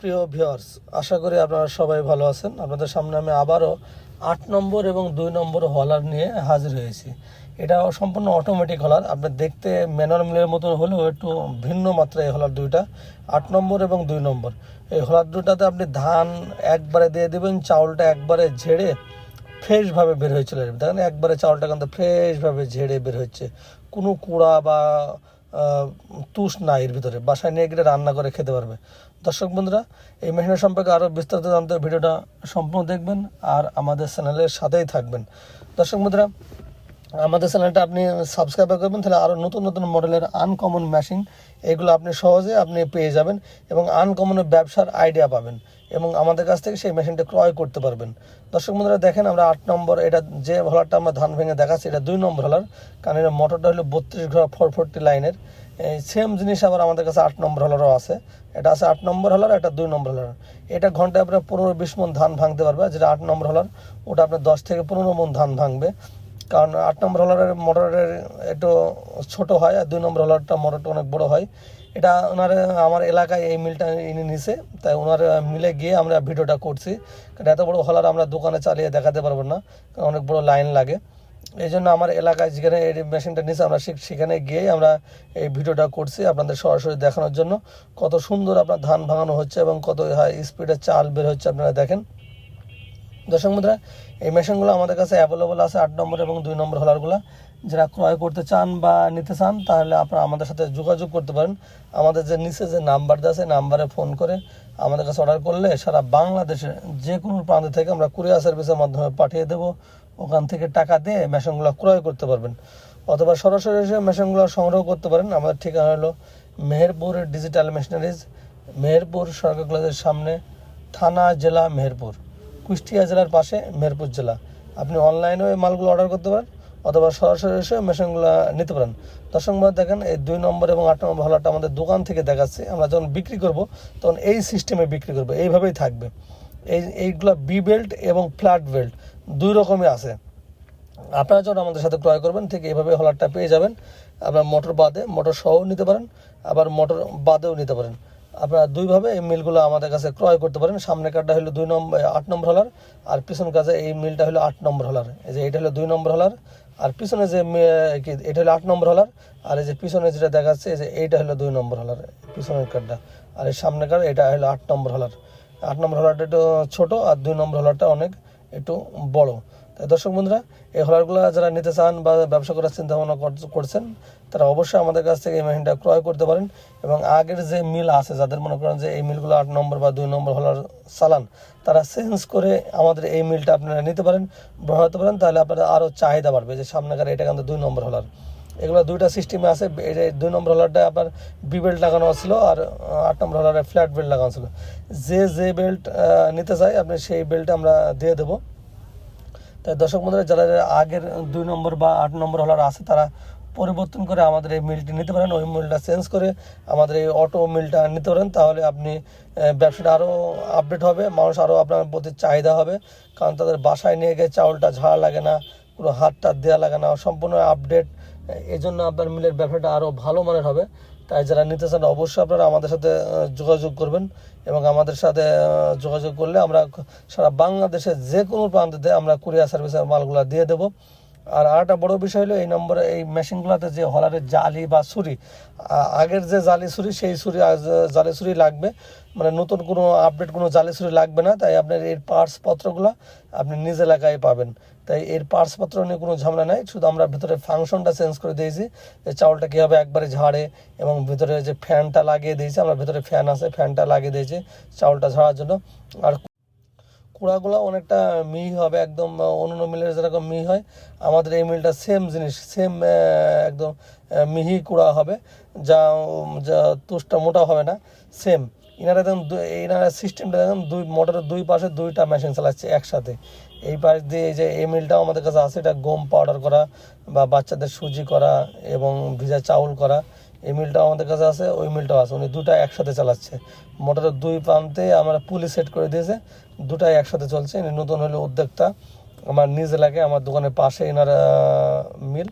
প্রিয় ভিউয়ার্স, আশা করি আপনারা সবাই ভালো আছেন। আপনাদের সামনে আমি আবারও আট নম্বর এবং দুই নম্বর হলার নিয়ে হাজির হয়েছি। এটা সম্পূর্ণ অটোমেটিক হলার। আপনি দেখতে ম্যানুয়াল মিলের মতো হলেও একটু ভিন্ন মাত্রায় এই হলার দুইটা, আট নম্বর এবং দুই নম্বর। এই হলার দুটাতে আপনি ধান একবারে দিয়ে দেবেন, চাউলটা একবারে ঝেড়ে ফ্রেশভাবে বের হয়ে চলে যাবে দেখেন একবারে চাউলটা কিন্তু ফ্রেশভাবে ঝেড়ে বের হচ্ছে। কোনো কুড়া বা তুষ না এর ভিতরে। বাসায় নিয়ে গেলে রান্না করে খেতে পারবে। দর্শক বন্ধুরা, এই মেশিনের সম্পর্কে আরও বিস্তারিত জানতে ভিডিওটা সম্পূর্ণ দেখবেন আর আমাদের চ্যানেলের সাথেই থাকবেন। দর্শক বন্ধুরা আমাদের চ্যানেলটা আপনি সাবস্ক্রাইব করবেন, তাহলে আরও নতুন নতুন মডেলের আনকমন মেশিন এগুলো আপনি সহজে আপনি পেয়ে যাবেন এবং আনকমনের ব্যবসার আইডিয়া পাবেন এবং আমাদের কাছ থেকে সেই মেশিনটা ক্রয় করতে পারবেন। দর্শক বন্ধুরা, দেখেন আমরা আট নম্বর, এটা যে হলারটা আমরা ধান ভেঙে দেখাচ্ছি, এটা দুই নম্বর হলার কারণ এটা মোটরটা হলো বত্রিশ ঘোড়া ফোর ফোরটি লাইনের এই সেম জিনিস আবার আমাদের কাছে আট নম্বর হলারও আছে। এটা আছে আট নম্বর হলার এটা দুই নম্বর হলার এটা ঘন্টায় আপনার পনেরো বিশ মন ধান ভাঙতে পারবে। যেটা আট নম্বর হলার ওটা আপনার দশ থেকে পনেরো মন ধান ভাঙবে। কারণ আট নম্বর হলারের মোটরের একটু ছোট হয় আর দুই নম্বর হলারটা মোটরটা অনেক বড় হয়। এটা ওনার, আমার এলাকায় এই মিলটা এনে নিছে। তাই ওনার মিলে গিয়ে আমরা ভিডিওটা করছি। কারণ এত বড় হলার আমরা দোকানে চালিয়ে দেখাতে পারব না, কারণ অনেক বড় লাইন লাগে। এই জন্য আমার এলাকায় যেখানে এই মেশিনটা নিছে, আমরা সেখানে গিয়েই আমরা এই ভিডিওটা করছি আপনাদের সরাসরি দেখানোর জন্য। কত সুন্দর আপনার ধান ভাঙানো হচ্ছে এবং কত স্পিডে চাল বের হচ্ছে আপনারা দেখেন। দর্শক মুদ্রা, এই মেশিনগুলো আমাদের কাছে অ্যাভেলেবল আছে আট নম্বর এবং দুই নম্বর হলারগুলো যারা ক্রয় করতে চান বা নিতে চান, তাহলে আপনারা আমাদের সাথে যোগাযোগ করতে পারেন। আমাদের যে নিচে যে নাম্বার আছে নাম্বারে ফোন করে আমাদের কাছে অর্ডার করলে সারা বাংলাদেশে যে কোনো প্রান্ত থেকে আমরা কুরিয়ার সার্ভিসের মাধ্যমে পাঠিয়ে দেব। ওখান থেকে টাকা দিয়ে মেশিনগুলো ক্রয় করতে পারবেন। অথবা সরাসরি এসে মেশিনগুলো সংগ্রহ করতে পারেন। আমাদের ঠিকানা হলো মেহেরপুর ডিজিটাল মেশিনারিজ মেহেরপুর সরকার কলেজের সামনে, থানা, জেলা, মেহেরপুর। কুষ্টিয়া জেলার পাশে মেহেরপুর জেলা। আপনি অনলাইনেও এই মালগুলো অর্ডার করতে পারেন অথবা সরাসরি এসে মেশিনগুলো নিতে পারেন। দর্শক দেখেন এই দুই নম্বর এবং আট নম্বর হলাটা আমাদের দোকান থেকে দেখাচ্ছে। আমরা যখন বিক্রি করব, তখন এই সিস্টেমে বিক্রি করব। এইভাবেই থাকবে। এই, এইগুলো বি বেল্ট এবং ফ্ল্যাট বেল্ট দুই রকমই আছে। আপনারা যখন আমাদের সাথে ক্রয় করবেন, ঠিক এইভাবে হলারটা পেয়ে যাবেন। আপনার মোটর বাদে মোটর সহও নিতে পারেন, আবার মোটর বাদেও নিতে পারেন। আপনারা দুইভাবে এই মিলগুলো আমাদের কাছে ক্রয় করতে পারেন। সামনে কাঠটা হলো দুই নম্বর আট নম্বর হলার, আর পিছন কাছে এই মিলটা হলো আট নম্বর হলার। এই যে এটা হলো দুই নম্বর হলার, আর পিছনে যে কি, এটা হলো আট নম্বর হলার, আর এই যে পিছনে যেটা দেখাচ্ছে, এই যে এইটা হলো দুই নম্বর হলার, পিছনের কাঠটা আর এই সামনে কাঠ এটা হলো আট নম্বর হলার। আট নম্বর হলারটা একটু ছোটো, আর দুই নম্বর হলারটা অনেক একটু বড়। দর্শক বন্ধুরা, এই হলারগুলো যারা নিতে চান বা ব্যবসা করার চিন্তা ভাবনা কর- করছেন, তারা অবশ্যই আমাদের কাছ থেকে এই মেশিনটা ক্রয় করতে পারেন এবং আগের যে মিল আছে, যাদের মনে করেন যে এই মিলগুলো আট নম্বর বা দুই নম্বর হলার চালান, তারা চেঞ্জ করে আমাদের এই মিলটা আপনারা নিতে পারেন বড়াতে পারেন, তাহলে আপনারা আরও চাহিদা বাড়বে যে সামনেকার এটা কিন্তু দুই নম্বর হলার। এগুলো দুইটা সিস্টেমে আছে দুই নম্বর হলারটা আপনার বি বেল্ট লাগানো ছিল আর আট নম্বর হলারে ফ্ল্যাট বেল্ট লাগানো ছিল। যে যে বেল্ট নিতে চাই আপনি সেই বেল্ট আমরা দিয়ে দেবো। তাই দর্শক বন্ধুরা, যারা আগের দুই নম্বর বা আট নম্বর হলার আছে, তারা পরিবর্তন করে আমাদের এই মিলটি নিতে পারেন। ওই মিলটা চেঞ্জ করে আমাদের এই অটো মিলটা নিতে পারেন। তাহলে আপনি ব্যবসাটা আরও আপডেট হবে, মানুষ আরও আপনার প্রতি চাহিদা হবে। কারণ তাদের বাসায় নিয়ে গিয়ে চাউলটা ঝাড়া লাগে না, কোনো হাত টাত দেওয়া লাগে না, সম্পূর্ণ আপডেট এই জন্য আপনার মিলের ব্যবসাটা আরও ভালো মানের হবে। তাই যারা নিতে চান অবশ্যই আপনারা আমাদের সাথে যোগাযোগ করবেন এবং আমাদের সাথে যোগাযোগ করলে আমরা সারা বাংলাদেশের যে কোনো প্রান্তে আমরা কুরিয়ার সার্ভিসের মালগুলো দিয়ে দেবো। আর আরেকটা বড় বিষয় হলো, এই নম্বরে এই মেশিনগুলোতে যে হলারের জালি বা ছুরি আগের যে জালি ছুরি, সেই ছুরি জালি ছুরি লাগবে। মানে নতুন কোনো আপডেট কোনো জালি ছুরি লাগবে না, তাই আপনার এর পার্টস পত্রগুলো আপনি নিজ এলাকায় পাবেন। তাই এর পার্টস পত্র নিয়ে কোনো ঝামেলা নাই, শুধু আমরা ভিতরে ফাংশনটা চেঞ্জ করে দিয়েছি, যে চাউলটা কীভাবে একবারে ঝাড়ে এবং ভিতরে যে ফ্যানটা লাগিয়ে দিয়েছি, আমরা ভিতরে ফ্যান আছে ফ্যানটা লাগিয়ে দিয়েছি চাউলটা ঝাড়ার জন্য। আর কুড়াগুলো অনেকটা মিহি হবে, একদম অন্য মিলের যেরকম মিহি হয়, আমাদের এই মিলটা সেম জিনিস সেম একদম মিহি কুড়া হবে, যা যা তুষটা মোটা হবে না সেম ইনারা একদম ইনারা সিস্টেমটা দেখুন দুই, মোটরের দুই পাশে দুইটা মেশিন চালাচ্ছে একসাথে। এই পাশ দিয়ে যে, এই মিলটাও আমাদের কাছে আছে, এটা গম পাউডার করা বা বাচ্চাদের সুজি করা এবং ভিজা চাউল করা, এই মিলটাও আমাদের কাছে আছে, ওই মিলটাও আছে, উনি দুটা একসাথে চালাচ্ছে। মোটরের দুই প্রান্তে আমরা পুলি সেট করে দিয়েছে দুটাই একসাথে চলছে। নতুন হলো উদ্যোক্তা। আমার নিজ এলাকায় আমার দোকানের পাশে এনারা মিল।